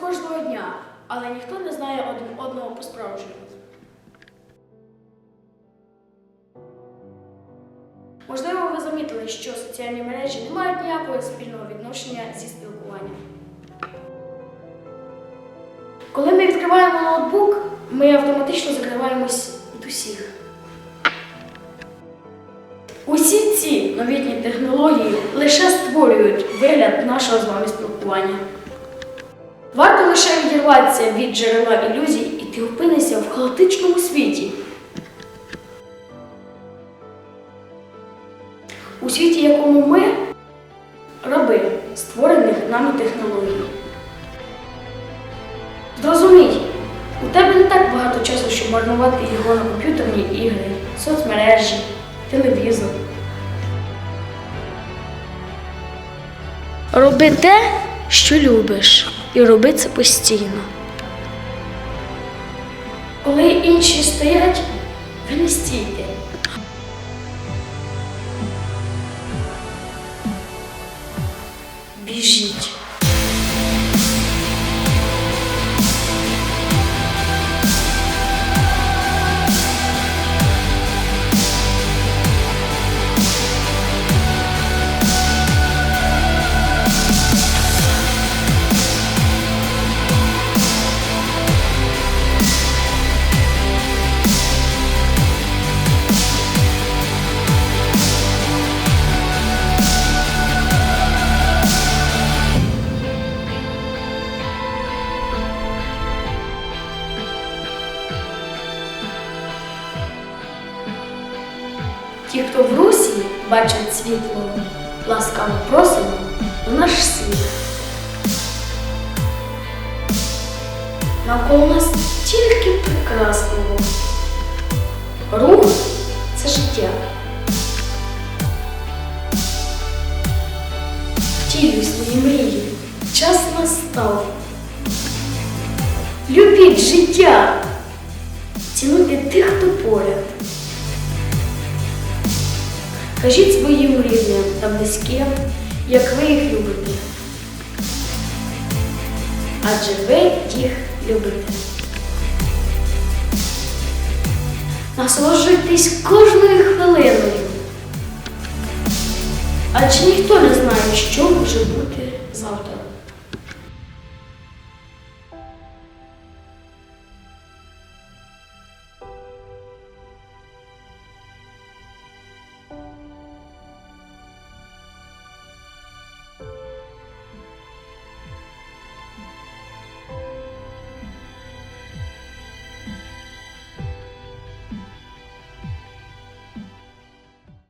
кожного дня, але ніхто не знає один одного по-справжньому. Можливо, ви замітили, що соціальні мережі не мають ніякого спільного відношення зі спілкуванням. Коли ми відкриваємо ноутбук, ми автоматично закриваємось від усіх. Усі ці новітні технології лише створюють вигляд нашого з вами спілкування. Варто лише відірватися від джерела ілюзій, і ти опинишся в хаотичному світі. У світі, якому ми раби створених нами технологій. Зрозумій, у тебе не так багато часу, щоб марнувати його на комп'ютерні ігри, соцмережі, телевізор. Роби те, що любиш, і роби це постійно. Коли інші стоять, ви не стійте. Біжіть. Ті, хто в русі бачать світло, ласкаво просимо у наш світ. Навколо нас тільки прекрасного. Рух це життя. Втілюй свої мрії. Час настав. Любіть життя. Цінуйте тих, хто поряд. Кажіть своїм рідним та близьким, як ви їх любите. Адже ви їх любите. Насолоджуйтесь кожною хвилиною. Адже ніхто не знає, що може бути.